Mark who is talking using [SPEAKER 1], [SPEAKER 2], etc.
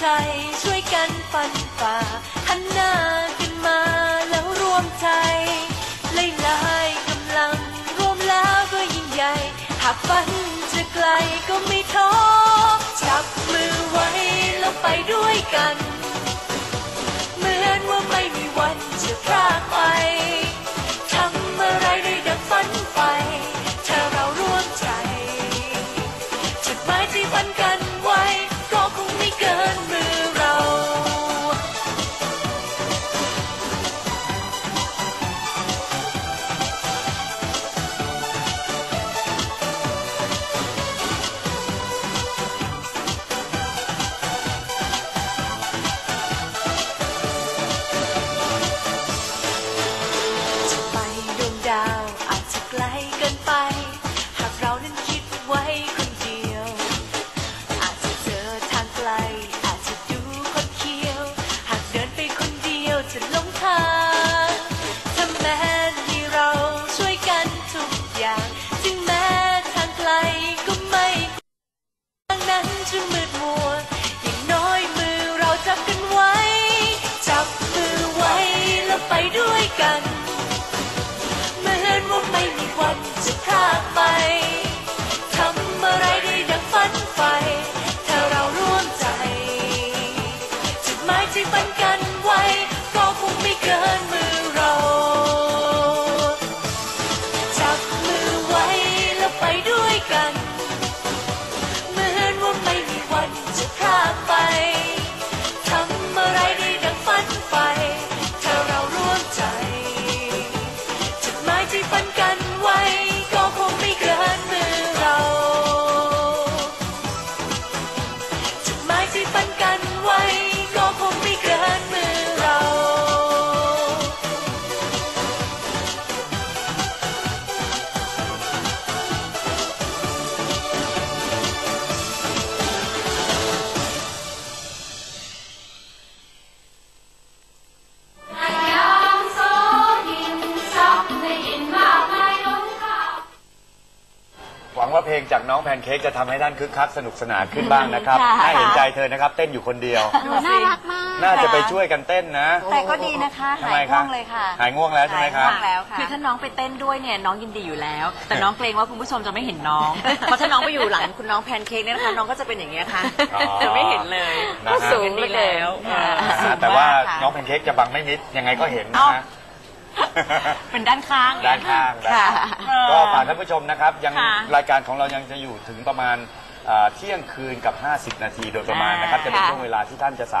[SPEAKER 1] ช่วยกันปั่นฝ่าหันหน้าขึ้นมาแล้วรวมใจหลายๆกำลังรวมแล้วก็ยิ่งใหญ่ หากฝันจะไกลก็ไม่ท้อจับมือไว้แล้วไปด้วยกัน เหมือนว่าไม่มีวันจะพรากไปทำอะไรได้ดังฝันไป ถ้าเราร่วมใจจุดหมายที่ฝันกัน กันเหมือนว่าไม่มีวันจะพลาดไปทำอะไรได้ดังฝันไปถ้าเราร่วมใจ จุดหมายที่ฝันกันไว้ ก็คงไม่เกินมือเรา จับมือไว้แล้วไปด้วยกัน
[SPEAKER 2] เพลงจากน้องแพนเค้กจะทำให้ท่านคึกคักสนุกสนานขึ้นบ้างนะครับ
[SPEAKER 3] ค่ะ
[SPEAKER 2] น่าเห็นใจเธอนะครับ เต้นอยู่คนเดียว
[SPEAKER 3] น่ารักมาก
[SPEAKER 2] น่าจะไปช่วยกันเต้นนะ
[SPEAKER 3] แต่ก็ดีนะคะ
[SPEAKER 2] ทำ
[SPEAKER 3] หา
[SPEAKER 2] ไม
[SPEAKER 3] ย
[SPEAKER 2] ค
[SPEAKER 3] ง่
[SPEAKER 2] รั
[SPEAKER 3] ว
[SPEAKER 2] บ
[SPEAKER 3] งเลยค่ะ
[SPEAKER 2] หายง่วงแล้วใช่ไหมครับ
[SPEAKER 3] หายง่วงแล้ว ค่ะ
[SPEAKER 4] คือถ้าน้องไปเต้นด้วยเนี่ยน้องยินดีอยู่แล้ว แต่น้องเกรงว่าคุณผู้ชมจะไม่เห็นน้อง เพราะถ้าน้องไปอยู่หลังคุณน้องแพนเค้กเนี่ยนะคะน้องก็จะเป็นอย่างนี้ยค่ะ
[SPEAKER 2] อ๋อ
[SPEAKER 4] จะไม่เห็นเลย
[SPEAKER 2] นะฮะ
[SPEAKER 4] สูงดีแล้ว
[SPEAKER 3] ค่ะ
[SPEAKER 2] อ่าแต่ว่าน้องแพนเค้กจะบังไม่มิดยังไงก็เห็นนะฮะ
[SPEAKER 4] เป็นด้านข้าง
[SPEAKER 2] ด้านข้างด้าน
[SPEAKER 3] ค่ะ
[SPEAKER 2] ข้างก็ฝากท่านผู้ชมนะครับ ยัง
[SPEAKER 4] ค่ะ
[SPEAKER 2] รายการของเรายังจะอยู่ถึงประมาณเอ่อเที่ยงคืนกับ 50 นาทีโดยประมาณนะครับ จะเป็น
[SPEAKER 3] ค่ะ
[SPEAKER 2] ช่วงเวลาที่ท่านจะสา